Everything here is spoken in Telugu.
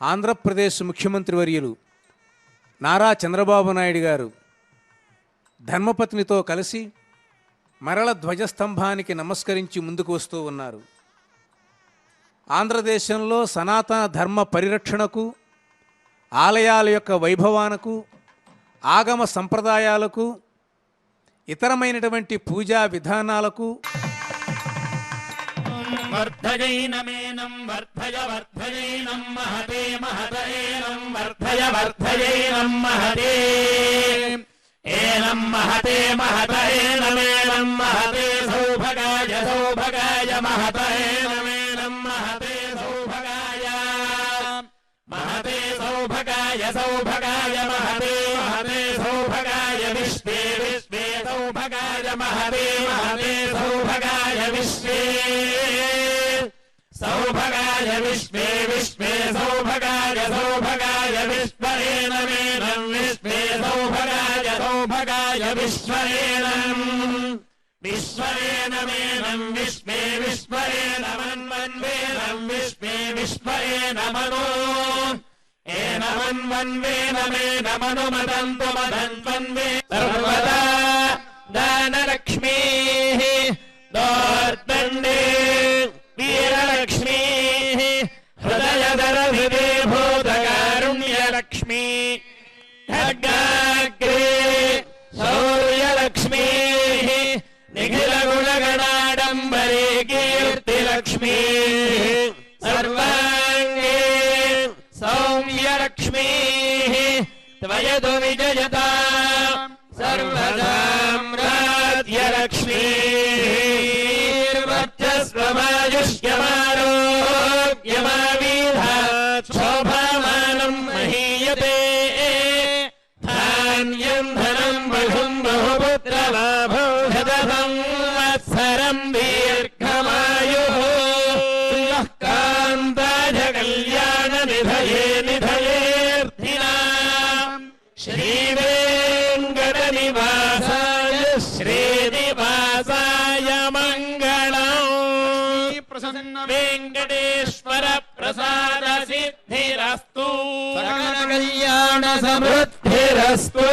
ఆంధ్రప్రదేశ్ ముఖ్యమంత్రి వర్యులు నారా చంద్రబాబు నాయుడు గారు ధర్మపత్నితో కలిసి మరల ధ్వజస్తంభానికి నమస్కరించి ముందుకు వస్తూ ఉన్నారు. ఆంధ్రదేశంలో సనాతన ధర్మ పరిరక్షణకు ఆలయాల యొక్క వైభవానకు ఆగమ సంప్రదాయాలకు ఇతరమైనటువంటి పూజా విధానాలకు वर्धयैनमेनं वर्धय वर्धयैनं महते महतैनं वर्धय वर्धयैनं महते एनं महते महतैनमेनं महते सौभगाय सौभगाय महतैनमेनं महते सौभगाय महते सौभगाय सौभगाय महते महते सौभगाय विश्वे विश्वे सौभगाय महते महते सौभगाय विश्वे सौभगाय विश्वे विश्वे सौभगाय सौभगाय विश्वरेण मेनं विश्वे सौभगाय सौभगाय विश्वरेणम् विश्वरेण मेनं विश्वे विश्वरेण मन्वन्वेनं विश्वे विश्वरेण मनो। एनमन्वन्वेन मेन मनुमदन्तु मदन्वन्वे सर्वदा दानलक्ष्मीः कीर्तिलक्ष्मीः सर्वाङ्गे सौम्यलक्ष्मीः त्वयतु विजयता। सर्वदाम्राज्यलक्ष्मीर्वर्चस्वमायुष्यमारोग्यमावीधा शोभामानम् महीयते। धान्यम् धनम् बहुम् बहुपुत्रलाभो संवत्सरम् दीर्घमायुः। यः कान्त जग कल्याण श्रीनिवासाय मङ्गळि प्रसन्न। वेङ्कटेश्वर प्रसादसिद्धिरस्तु कल्याणसमृद्धिरस्तु